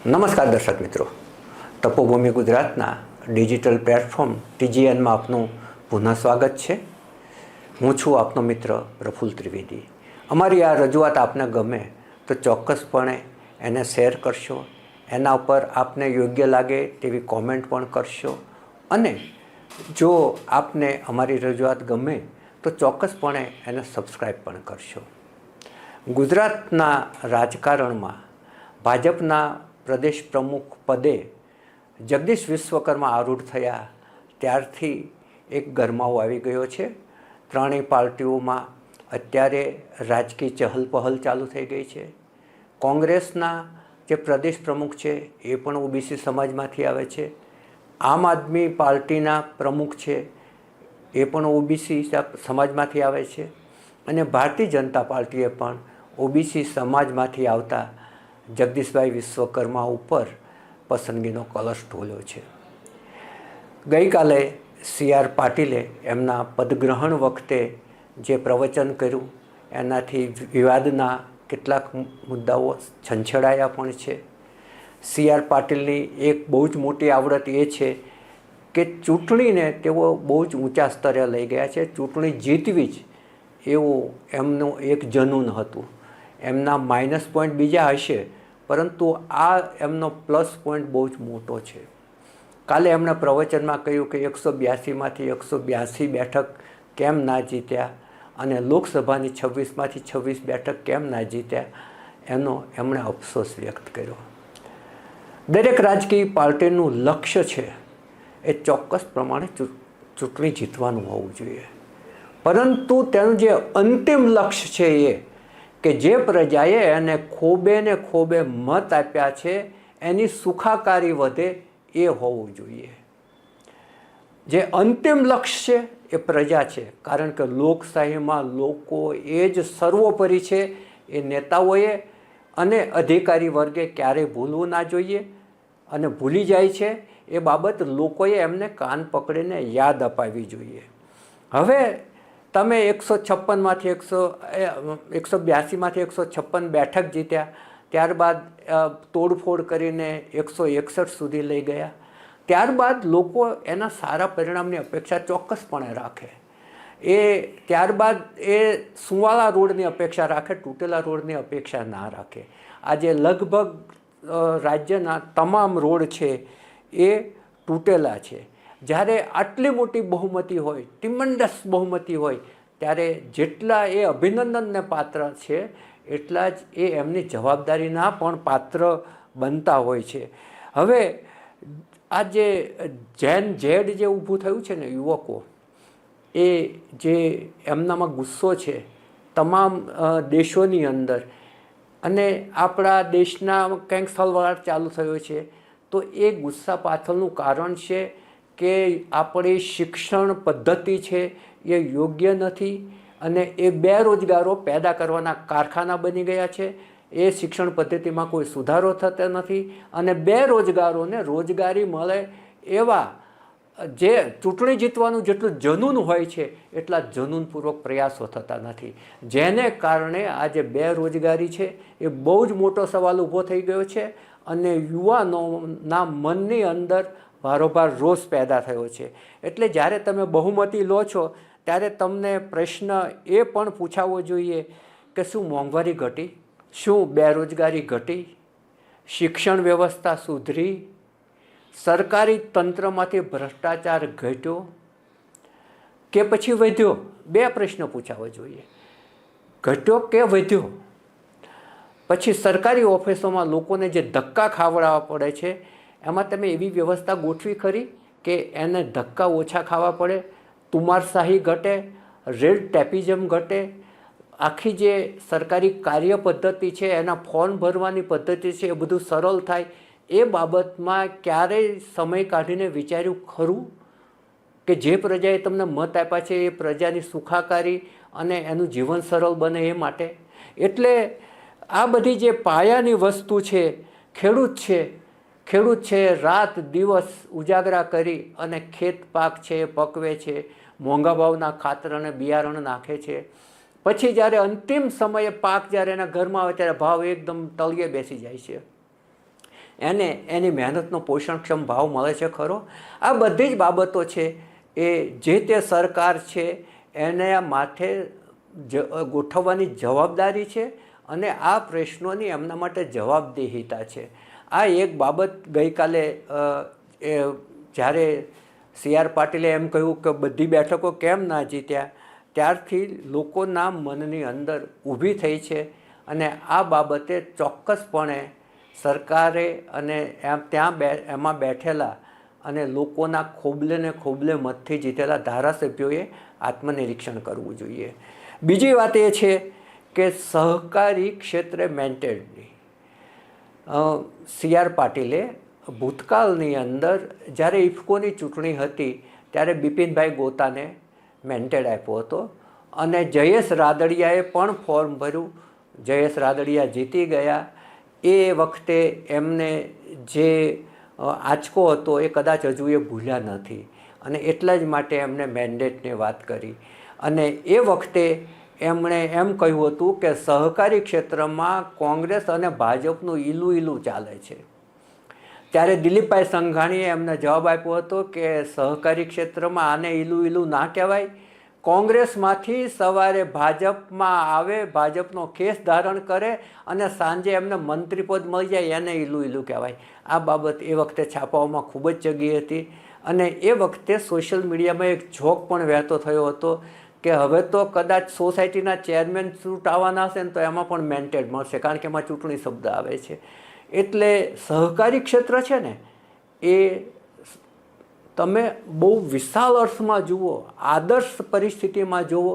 નમસ્કાર દર્શક મિત્રો. તપોભૂમિ ગુજરાતના ડિજિટલ પ્લેટફોર્મ ટીજીએનમાં આપનું પુનઃ સ્વાગત છે. હું છું આપનો મિત્ર પ્રફુલ ત્રિવેદી. અમારી આ રજૂઆત આપને ગમે તો ચોક્કસપણે એને શેર કરશો, એના ઉપર આપને યોગ્ય લાગે તેવી કોમેન્ટ પણ કરશો અને જો આપને અમારી રજૂઆત ગમે તો ચોક્કસપણે એને સબસ્ક્રાઈબ પણ કરશો. ગુજરાતના રાજકારણમાં ભાજપના પ્રદેશ પ્રમુખ પદે જગદીશ વિશ્વકર્મા આરૂઢ થયા. ત્યારથી એક ગરમાવો આવી ગયો છે. ત્રણેય પાર્ટીઓમાં અત્યારે રાજકીય ચહલપહલ ચાલુ થઈ ગઈ છે. કોંગ્રેસના જે પ્રદેશ પ્રમુખ છે, એ પણ ઓબીસી સમાજમાંથી આવે છે. આમ આદમી પાર્ટીના પ્રમુખ છે, એ પણ ઓબીસી સમાજમાંથી આવે છે. અને ભારતીય જનતા પાર્ટીએ પણ ઓબીસી સમાજમાંથી આવતા જગદીશભાઈ વિશ્વકર્મા ઉપર પસંદગીનો કલશ ઢોલ્યો છે. ગઈકાલે સી આર પાટીલે એમના પદગ્રહણ વખતે જે પ્રવચન કર્યું, એનાથી વિવાદના કેટલાક મુદ્દાઓ છંછેડાયા પણ છે. સી આર પાટીલની એક બહુ જ મોટી આવડત એ છે કે ચૂંટણીને તેઓ બહુ જ ઊંચા સ્તરે લઈ ગયા છે. ચૂંટણી જીતવી જ એવું એમનું એક જનૂન હતું. એમના માઇનસ પોઈન્ટ બીજા હશે પરંતુ આ એમનો પ્લસ પોઈન્ટ બહુ જ મોટો છે. કાલે એમણે પ્રવચનમાં કહ્યું કે એકસો બ્યાસીમાંથી એકસો બ્યાસી બેઠક કેમ ના જીત્યા અને લોકસભાની છવ્વીસમાંથી છવ્વીસ બેઠક કેમ ના જીત્યા, એનો એમણે અફસોસ વ્યક્ત કર્યો. દરેક રાજકીય પાર્ટીનું લક્ષ્ય છે એ ચોક્કસ પ્રમાણે ચૂંટણી જીતવાનું હોવું જોઈએ. પરંતુ તેનું જે અંતિમ લક્ષ્ય છે એ કે જે પ્રજાએ એને ખોબે ને ખોબે મત આપ્યા છે, એની સુખાકારી વધે એ હોવું જોઈએ. જે અંતિમ લક્ષ્ય છે, એ પ્રજા છે. કારણ કે લોકશાહીમાં લોકો એ જ સર્વોપરી છે, એ નેતાઓએ અને અધિકારી વર્ગે ક્યારેય ભૂલવું ના જોઈએ. અને ભૂલી જાય છે, એ બાબત લોકોએ એમને કાન પકડીને યાદ અપાવી જોઈએ. હવે તમે એકસો છપ્પનમાંથી એકસો એકસો બ્યાસીમાંથી એકસો છપ્પન બેઠક જીત્યા. ત્યારબાદ તોડફોડ કરીને એકસો એકસઠ સુધી લઈ ગયા. ત્યારબાદ લોકો એના સારા પરિણામની અપેક્ષા ચોક્કસપણે રાખે. એ, ત્યારબાદ એ સુવાળા રોડની અપેક્ષા રાખે, તૂટેલા રોડની અપેક્ષા ના રાખે. આજે લગભગ રાજ્યના તમામ રોડ છે એ તૂટેલા છે. જ્યારે આટલી મોટી બહુમતી હોય ટિમંડસ બહુમતી હોય, ત્યારે જેટલા એ અભિનંદનને પાત્ર છે, એટલા જ એ એમની જવાબદારીના પણ પાત્ર બનતા હોય છે. હવે, આ જે જેન ઝેડ જે ઊભું થયું છે ને યુવકો, એ જે એમનામાં ગુસ્સો છે, તમામ દેશોની અંદર, અને આપણા દેશના કંઈક સલવાળ ચાલુ થયો છે, તો એ ગુસ્સા પાછળનું કારણ છે કે આપણી શિક્ષણ પદ્ધતિ છે એ યોગ્ય નથી અને એ બેરોજગારો પેદા કરવાના કારખાના બની ગયા છે. એ શિક્ષણ પદ્ધતિમાં કોઈ સુધારો થતો નથી અને બેરોજગારોને રોજગારી મળે એવા જે ચૂંટણી જીતવાનું જેટલું જનૂન હોય છે એટલા જનૂનપૂર્વક પ્રયાસો થતા નથી. જેને કારણે આજે બેરોજગારી છે એ બહુ જ મોટો સવાલ ઊભો થઈ ગયો છે અને યુવાનોના મનની અંદર ભારોભાર રોષ પેદા થયો છે. એટલે જ્યારે તમે બહુમતી લો છો, ત્યારે તમને પ્રશ્ન એ પણ પૂછાવવો જોઈએ કે શું મોંઘવારી ઘટી? શું બેરોજગારી ઘટી? શિક્ષણ વ્યવસ્થા સુધરી? સરકારી તંત્રમાંથી ભ્રષ્ટાચાર ઘટ્યો? કે પછી વધ્યો? બે પ્રશ્ન પૂછાવો જોઈએ. ઘટ્યો કે વધ્યો? પછી સરકારી ઓફિસોમાં લોકોને જે ધક્કા ખાવડાવવા પડે છે એમાં તમે એવી વ્યવસ્થા ગોઠવી ખરી કે એને ધક્કા ઓછા ખાવા પડે, તુમારશાહી ઘટે, રેડ ટેપિઝમ ઘટે, આખી જે સરકારી કાર્ય પદ્ધતિ છે, એના ફોર્મ ભરવાની પદ્ધતિ છે, એ બધું સરળ થાય, એ બાબતમાં ક્યારેય સમય કાઢીને વિચાર્યું ખરું? કે જે પ્રજાએ તમને મત આપ્યા છે, એ પ્રજાની સુખાકારી અને એનું જીવન સરળ બને એ માટે? એટલે આ બધી જે પાયાની વસ્તુ છે, ખેડૂત છે ખેડૂત છે, રાત દિવસ ઉજાગરા કરી અને ખેત પાક છે, પકવે છે, મોંઘા ભાવના ખાતર અને બિયારણ નાખે છે. પછી જ્યારે અંતિમ સમયે પાક જ્યારે એના ઘરમાં આવે ત્યારે ભાવ એકદમ તળિયે બેસી જાય છે. એને, એની મહેનતનો પોષણક્ષમ ભાવ મળે છે ખરો. આ બધી જ બાબતો છે એ જે તે સરકાર છે એને માથે જ, ગોઠવવાની જવાબદારી છે અને આ પ્રશ્નોની એમના માટે જવાબદેહિતા છે. આ એક બાબત ગઈકાલે એ જ્યારે સી આર પાટીલે એમ કહ્યું કે બધી બેઠકો કેમ ના જીત્યા, ત્યારથી લોકોના મનની અંદર ઊભી થઈ છે અને આ બાબતે ચોક્કસપણે સરકારે અને એમ ત્યાં બે, એમાં બેઠેલા અને લોકોના ખોબલે ને ખોબલે મતથી જીતેલા ધારાસભ્યોએ આત્મનિરીક્ષણ કરવું જોઈએ. બીજી વાત એ છે કે સહકારી ક્ષેત્રે મેન્ટેડની સી આર પાટીલે ભૂતકાળની અંદર જ્યારે ઇફકોની ચૂંટણી હતી ત્યારે બિપિનભાઈ ગોતાને મેન્ટેડ આપ્યો હતો અને જયેશ રાદડિયાએ પણ ફોર્મ ભર્યું. જયેશ રાદડિયા જીતી ગયા. એ વખતે એમને જે આંચકો હતો એ કદાચ હજુ એ ભૂલ્યા નથી અને એટલા જ માટે એમણે મેન્ડેટની વાત કરી. અને એ વખતે એમણે એમ કહ્યું હતું કે સહકારી ક્ષેત્રમાં કોંગ્રેસ અને ભાજપનું ઈલું ઈલું ચાલે છે. ત્યારે દિલીપભાઈ સંઘાણીએ એમને જવાબ આપ્યો હતો કે સહકારી ક્ષેત્રમાં આને ઈલું ઈલું ના કહેવાય. કોંગ્રેસમાંથી સવારે ભાજપમાં આવે, ભાજપનો કેસ ધારણ કરે અને સાંજે એમને મંત્રીપદ મળી જાય એને ઈલું ઈલું કહેવાય. આ બાબત એ વખતે છાપાઓમાં ખૂબ જ જગી હતી અને એ વખતે સોશિયલ મીડિયામાં એક જોક પણ વહેતો થયો હતો કે હવે તો કદાચ સોસાયટીના ચેરમેન ચૂંટાવાના હશે ને તો એમાં પણ મેન્ટેડ મળશે, કારણ કે એમાં ચૂંટણી શબ્દ આવે છે. એટલે સહકારી ક્ષેત્ર છે ને, એ તમે બહુ વિશાળ અર્થમાં જુઓ, આદર્શ પરિસ્થિતિમાં જુઓ,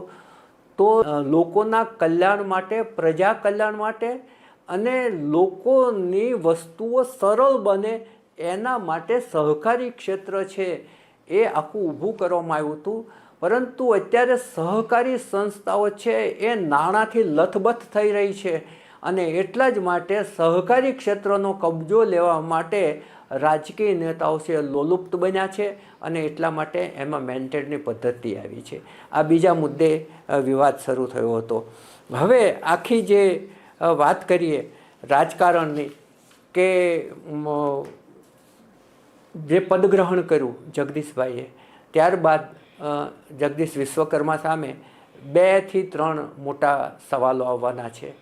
તો લોકોના કલ્યાણ માટે, પ્રજા કલ્યાણ માટે અને લોકોની વસ્તુઓ સરળ બને એના માટે સહકારી ક્ષેત્ર છે એ આખું ઊભું કરવામાં આવ્યું હતું. પરંતુ અત્યારે સહકારી સંસ્થાઓ છે એ નાણાંથી લથબથ થઈ રહી છે અને એટલા જ માટે સહકારી ક્ષેત્રનો કબજો લેવા માટે રાજકીય નેતાઓ છે લોલુપ્ત બન્યા છે અને એટલા માટે એમાં મેન્ટેડની પદ્ધતિ આવી છે. આ બીજા મુદ્દે વિવાદ શરૂ થયો હતો. હવે આખી જે વાત કરીએ રાજકારણની કે જે પદગ્રહણ કર્યું જગદીશભાઈએ, ત્યારબાદ જગદીશ વિશ્વકર્મા સામે બેથી ત્રણ મોટા સવાલો આવવાના છે.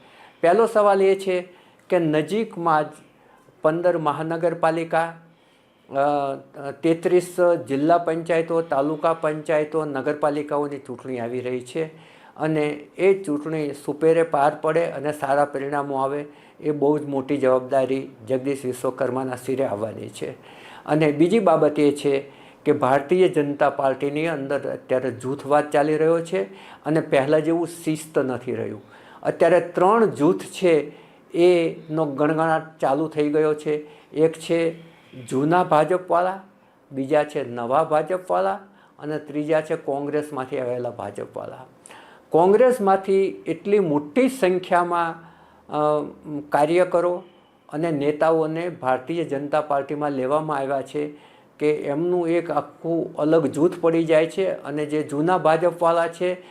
પહેલો સવાલ એ છે કે નજીકમાં જ પંદર મહાનગરપાલિકા તેત્રીસ જિલ્લા પંચાયતો, તાલુકા પંચાયતો, નગરપાલિકાઓની ચૂંટણી આવી રહી છે અને એ ચૂંટણી સુપેરે પાર પડે અને સારા પરિણામો આવે એ બહુ જ મોટી જવાબદારી જગદીશ વિશ્વકર્માના શિરે આવવાની છે. અને બીજી બાબત એ છે કે ભારતીય જનતા પાર્ટીની અંદર અત્યારે જૂથવાદ ચાલી રહ્યો છે અને પહેલાં જેવું શિસ્ત નથી રહ્યું. અત્યારે ત્રણ જૂથ છે, એનો ગણગણાટ ચાલુ થઈ ગયો છે. એક છે જૂના ભાજપવાળા, બીજા છે નવા ભાજપવાળા અને ત્રીજા છે કોંગ્રેસમાંથી આવેલા ભાજપવાળા. કોંગ્રેસમાંથી એટલી મોટી સંખ્યામાં કાર્યકરો અને નેતાઓને ભારતીય જનતા પાર્ટીમાં લેવામાં આવ્યા છે કે એમનું એક આખું અલગ જૂથ પડી જાય છે અને જે જૂના ભાજપવાળા છે,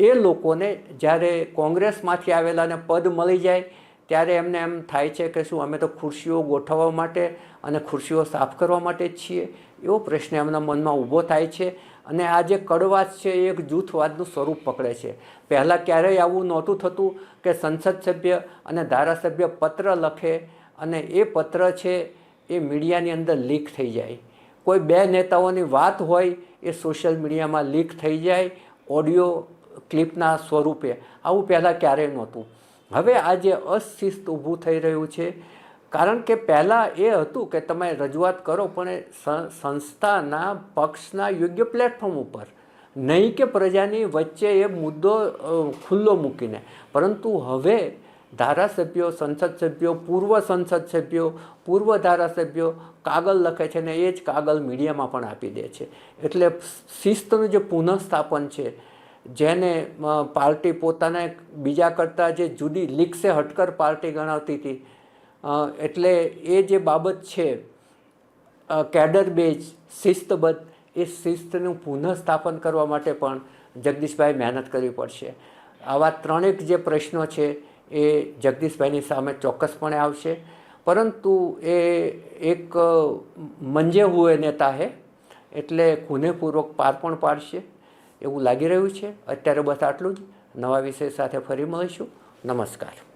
એ- લોકોને જ્યારે કોંગ્રેસમાંથી આવેલાને પદ મળી જાય, ત્યારે એમને એમ થાય છે કે શું અમે તો ખુરશીઓ ગોઠવવા માટે અને ખુરશીઓ સાફ કરવા માટે જ છીએ? એવો પ્રશ્ન એમના મનમાં ઊભો થાય છે અને આ જે કડવાશ છે, એ એક જૂથવાદનું સ્વરૂપ પકડે છે. પહેલાં ક્યારેય આવું નહોતું થતું કે સંસદ સભ્ય અને ધારાસભ્ય પત્ર લખે અને એ પત્ર છે, એ મીડિયાની અંદર લીક થઈ જાય. કોઈ બે નેતાઓની વાત હોય, એ સોશિયલ મીડિયામાં લીક થઈ જાય ઓડિયો ક્લિપના સ્વરૂપે. આવું પહેલાં ક્યારેય નહોતું. હવે આ જે અશિસ્ત ઊભું થઈ રહ્યું છે, કારણ કે પહેલાં એ હતું કે તમે રજૂઆત કરો, પણ એ સંસ્થાના પક્ષના યોગ્ય પ્લેટફોર્મ ઉપર. નહીં કે પ્રજાની વચ્ચે એ મુદ્દો ખુલ્લો મૂકીને. પરંતુ હવે ધારાસભ્યો, સંસદ સભ્યો, પૂર્વ સંસદ સભ્યો, પૂર્વ ધારાસભ્યો કાગળ લખે છે ને એ જ કાગળ મીડિયામાં પણ આપી દે છે. એટલે શિસ્તનું જે પુનઃસ્થાપન છે, જેને પાર્ટી પોતાને બીજા કરતાં જે જુદી લીકસે હટકર પાર્ટી ગણાવતી હતી એટલે એ જે બાબત છે કેડર બેઝ, શિસ્તબદ્ધ, એ શિસ્તનું પુનઃસ્થાપન કરવા માટે પણ જગદીશભાઈ મહેનત કરવી પડશે. આવા ત્રણેક જે પ્રશ્નો છે એ જગદીશભાઈની સામે ચોક્કસપણે આવશે. પરંતુ એ એક મંજે હુએ નેતા હે, એટલે ખૂનેપૂર્વક પાર પણ પાડશે. એવું લાગી રહ્યું છે. અત્યારે બસ આટલું જ. નવા વિષય સાથે ફરી મળીશું. નમસ્કાર.